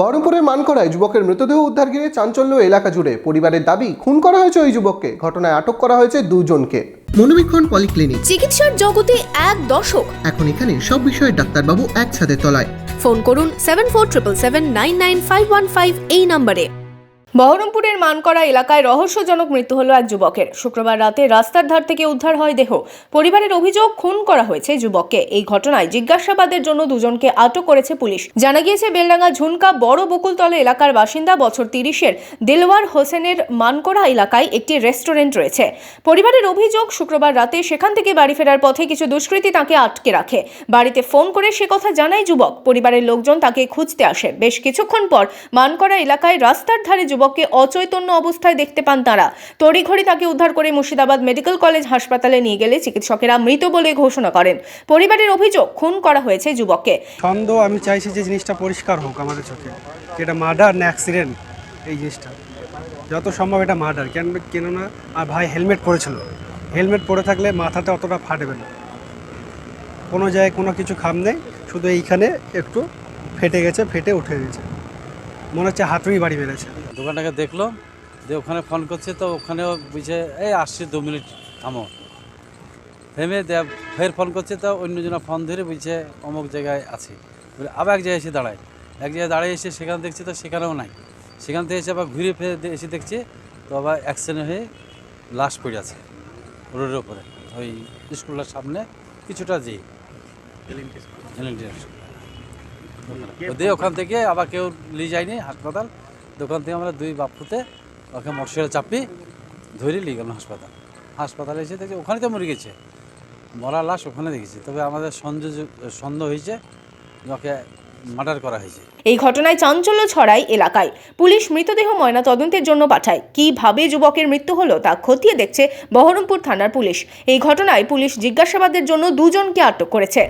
বহরমপুরের মানকড়ায় যুবকের মৃতদেহ উদ্ধার ঘিরে চাঞ্চল্য এলাকা জুড়ে। পরিবারের দাবি খুন করা হয়েছে ওই যুবককে। ঘটনায় আটক করা হয়েছে দুজনকে। মনোবীক্ষণ পলিক্লিনিক। চিকিৎসার জগতে এক দশক। এখন এখানে সব বিষয়ে ডাক্তারবাবু একসাথে তলায়। ফোন করুন seven four triple seven nine nine five one five এই নম্বরে। বহরমপুরের মানকড়া এলাকায় রহস্যজনক মৃত্যু হলো এক যুবকের। শুক্রবার রাতে রাস্তার ধার থেকে উদ্ধার হয় দেহ। পরিবারের অভিযোগ, খুন করা হয়েছে যুবককে। এই ঘটনায় জিজ্ঞাসাবাদের জন্য দুজনকে আটক করেছে পুলিশ। জানা গিয়েছে, বেলডাঙ্গা ঝুনকা বড় বকুলতলা এলাকার বাসিন্দা বছর তিরিশের দেলওয়ার হোসেনের মানকড়া এলাকায় একটি রেস্টুরেন্ট রয়েছে। পরিবারের অভিযোগ, শুক্রবার রাতে সেখান থেকে বাড়ি ফেরার পথে কিছু দুষ্কৃতী তাকে আটকে রাখে। বাড়িতে ফোন করে সে কথা জানায় যুবক। পরিবারের লোকজন তাকে খুঁজতে আসে। বেশ কিছুক্ষণ পর মানকড়া এলাকায় রাস্তার ধারে যুবককে অচৈতন্য অবস্থায় দেখতে পান তারা। তড়িঘড়ি তাকে উদ্ধার করে মুর্শিদাবাদ মেডিকেল কলেজ হাসপাতালে নিয়ে গেলে চিকিৎসকেরা মৃত বলে ঘোষণা করেন। পরিবারের অভিযোগ, খুন করা হয়েছে যুবককে। সন্দেহ আমি চাইছি যে জিনিসটা পরিষ্কার হোক আমাদের চোখে। এটা মার্ডার না অ্যাক্সিডেন্ট, এই জিনিসটা। যত সম্ভব এটা মার্ডার, কেন কেননা, আর ভাই হেলমেট পরেছিল। হেলমেট পরে থাকলে মাথাটা অতটা ফাটবে না। কোনো জায়গায় কোনো কিছু খাম নেই, শুধু এইখানে একটু ফেটে গেছে, ফেটে উঠে গেছে। মনে হচ্ছে হাতুড়ি বাড়ি মেরেছে দোকানটাকে দেখল দিয়ে ওখানে ফোন করছে তো ওখানেও বুঝে এই আসছি দু মিনিট থামো। থেমে দেয়া ফের ফোন করছে তো অন্যজনা ফোন ধরে বুঝছে অমুক জায়গায় আছি। বলে আবার এক জায়গায় এসে দাঁড়ায়। এক জায়গায় দাঁড়িয়ে এসে সেখানে দেখছি তো সেখানেও নাই। সেখান থেকে এসে আবার ঘুরে ফিরে এসে দেখছি তো আবার অ্যাক্সিডেন্ট হয়ে লাশ পড়ে আছে রোডের ওপরে ওই স্কুলের সামনে কিছুটা যে দিয়ে ওখান থেকে আবার কেউ নিয়ে যায়নি, হাসপাতাল। দোকান থেকে আমরা দুই বাপুতে ওকে মোটরসাইকেল চাপি ধরে নিয়ে গেলাম হাসপাতাল। হাসপাতালে এসে দেখি ওখানে তো মরে গেছে। মরা লাশ ওখানে দেখেছি। তবে আমাদের সন্দেহ সন্দেহ হয়েছে ওকে মার্ডার করা হয়েছে। এই ঘটনায় চাঞ্চল্য ছড়ায় এলাকায়। পুলিশ মৃতদেহ ময়না তদন্তের জন্য পাঠায়। কীভাবে যুবকের মৃত্যু হলো তা খতিয়ে দেখছে বহরমপুর থানার পুলিশ। এই ঘটনায় পুলিশ জিজ্ঞাসাবাদের জন্য দুজনকে আটক করেছে।